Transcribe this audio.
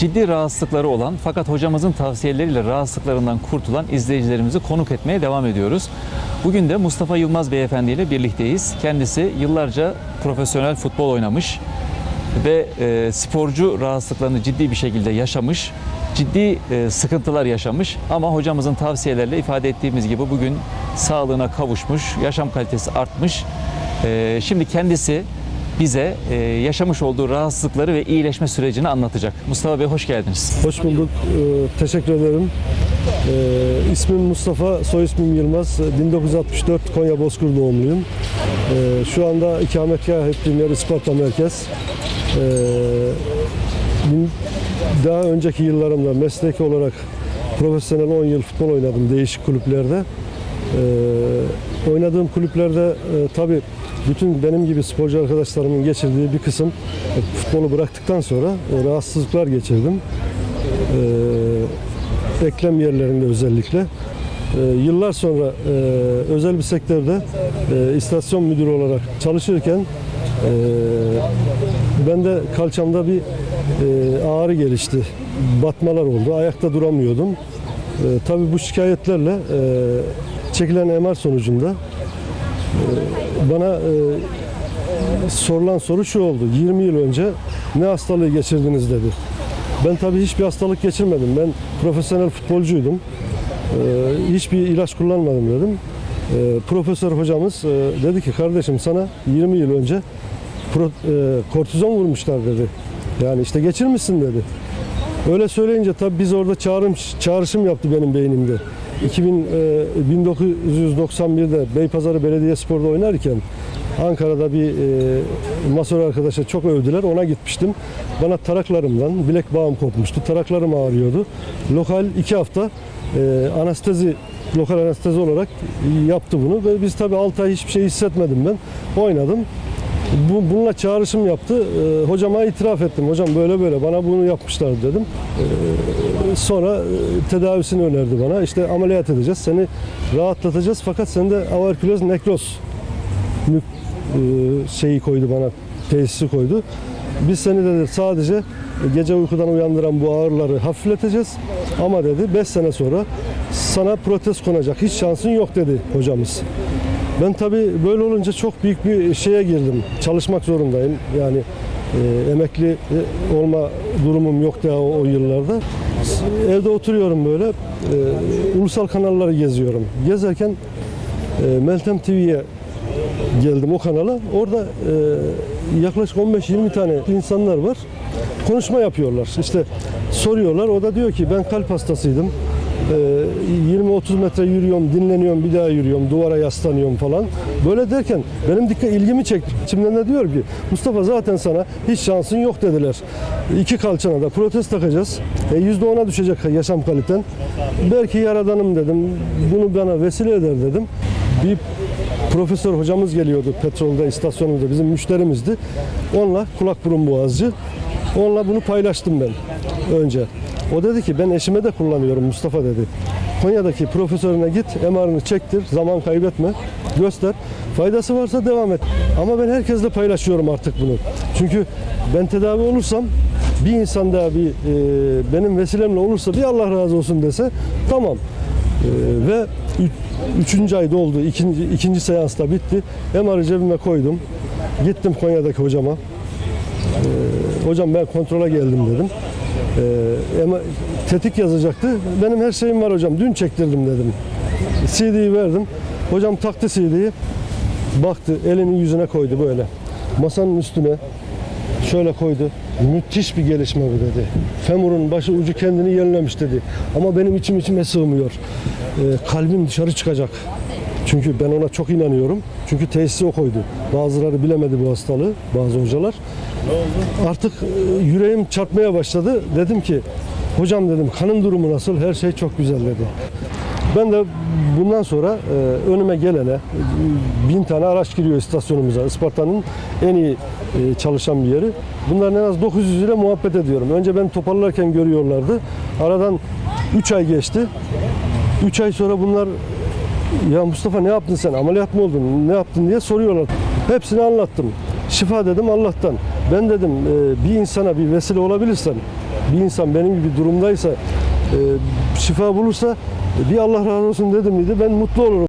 ciddi rahatsızlıkları olan fakat hocamızın tavsiyeleriyle rahatsızlıklarından kurtulan izleyicilerimizi konuk etmeye devam ediyoruz. Bugün de Mustafa Yılmaz Beyefendi ile birlikteyiz. Kendisi yıllarca profesyonel futbol oynamış ve e, sporcu rahatsızlıklarını ciddi bir şekilde yaşamış, ciddi e, sıkıntılar yaşamış ama hocamızın tavsiyeleriyle ifade ettiğimiz gibi bugün sağlığına kavuşmuş, yaşam kalitesi artmış. E, şimdi kendisi bize e, yaşamış olduğu rahatsızlıkları ve iyileşme sürecini anlatacak. Mustafa Bey hoş geldiniz. Hoş bulduk. Ee, teşekkür ederim. Ee, ismim Mustafa, soy ismim Yılmaz. 1964 Konya Bozkır doğumluyum. Ee, şu anda ikametgah ettiğim yer Isparta Merkez. Ee, daha önceki yıllarımda mesleki olarak profesyonel 10 yıl futbol oynadım değişik kulüplerde. Ee, oynadığım kulüplerde e, tabii bütün benim gibi sporcu arkadaşlarımın geçirdiği bir kısım e, futbolu bıraktıktan sonra e, rahatsızlıklar geçirdim. Ee, eklem yerlerinde özellikle. Ee, yıllar sonra e, özel bir sektörde e, istasyon müdürü olarak çalışırken e, ben de kalçamda bir e, ağrı gelişti. Batmalar oldu. Ayakta duramıyordum. E, tabii bu şikayetlerle e, çekilen MR sonucunda bana e, sorulan soru şu oldu. 20 yıl önce ne hastalığı geçirdiniz dedi. Ben tabii hiçbir hastalık geçirmedim. Ben profesyonel futbolcuydum. Ee, hiçbir ilaç kullanmadım dedim. Ee, profesör hocamız e, dedi ki kardeşim sana 20 yıl önce pro, e, kortizon vurmuşlar dedi. Yani işte geçirmişsin dedi. Öyle söyleyince tabii biz orada çağrım, çağrışım yaptı benim beynimde. 2000, e, 1991'de Beypazarı Belediyespor'da oynarken Ankara'da bir e, masör arkadaşa çok övdüler. Ona gitmiştim. Bana taraklarımdan bilek bağım kopmuştu. Taraklarım ağrıyordu. Lokal iki hafta e, anestezi lokal anestezi olarak yaptı bunu ve biz tabii 6 ay hiçbir şey hissetmedim ben. Oynadım. Bu, bununla çağrışım yaptı. E, hocama itiraf ettim. Hocam böyle böyle bana bunu yapmışlar dedim. E, sonra tedavisini önerdi bana. İşte ameliyat edeceğiz. Seni rahatlatacağız fakat sende avarküloz nekroz mü- e, şeyi koydu bana, tesisi koydu. Biz seni dedi sadece gece uykudan uyandıran bu ağrıları hafifleteceğiz. Ama dedi 5 sene sonra sana protez konacak. Hiç şansın yok dedi hocamız. Ben tabii böyle olunca çok büyük bir şeye girdim. Çalışmak zorundayım. Yani e, emekli e, olma durumum yok daha o, o yıllarda. Evde oturuyorum böyle. e, ulusal kanalları geziyorum. Gezerken e, Meltem TV'ye geldim o kanala. Orada e, yaklaşık 15-20 tane insanlar var. Konuşma yapıyorlar. İşte soruyorlar. O da diyor ki ben kalp hastasıydım. E, 20-30 metre yürüyorum, dinleniyorum, bir daha yürüyorum, duvara yaslanıyorum falan. Böyle derken benim dikkat ilgimi çekti. İçimden de diyor ki Mustafa zaten sana hiç şansın yok dediler. İki kalçana da protez takacağız. E, %10'a düşecek yaşam kaliten. Belki yaradanım dedim. Bunu bana vesile eder dedim. Bir profesör hocamız geliyordu petrolde istasyonumuzda bizim müşterimizdi. Onunla kulak burun boğazcı. Onunla bunu paylaştım ben önce. O dedi ki ben eşime de kullanıyorum Mustafa dedi. Konya'daki profesörüne git MR'ını çektir zaman kaybetme göster. Faydası varsa devam et. Ama ben herkesle paylaşıyorum artık bunu. Çünkü ben tedavi olursam bir insan daha bir e, benim vesilemle olursa bir Allah razı olsun dese tamam. Ee, ve üç, üçüncü ay doldu. İkinci, ikinci seansta bitti. MR'ı cebime koydum. Gittim Konya'daki hocama. Ee, hocam ben kontrola geldim dedim. Ee, MR tetik yazacaktı. Benim her şeyim var hocam. Dün çektirdim dedim. CD'yi verdim. Hocam taktı CD'yi. Baktı elini yüzüne koydu böyle. Masanın üstüne şöyle koydu. Müthiş bir gelişme bu dedi. Femurun başı ucu kendini yenilemiş dedi. Ama benim içim içime sığmıyor. Ee, kalbim dışarı çıkacak. Çünkü ben ona çok inanıyorum. Çünkü tesisi o koydu. Bazıları bilemedi bu hastalığı, bazı hocalar. Artık e, yüreğim çarpmaya başladı. Dedim ki, hocam dedim kanın durumu nasıl? Her şey çok güzel dedi. Ben de bundan sonra e, önüme gelene bin tane araç giriyor istasyonumuza. Isparta'nın en iyi e, çalışan bir yeri. Bunların en az 900 ile muhabbet ediyorum. Önce ben toparlarken görüyorlardı. Aradan 3 ay geçti. 3 ay sonra bunlar ya Mustafa ne yaptın sen? Ameliyat mı oldun? Ne yaptın diye soruyorlar. Hepsini anlattım. Şifa dedim Allah'tan. Ben dedim e, bir insana bir vesile olabilirsem bir insan benim gibi durumdaysa e, şifa bulursa bir Allah razı olsun dedim miydi ben mutlu olurum.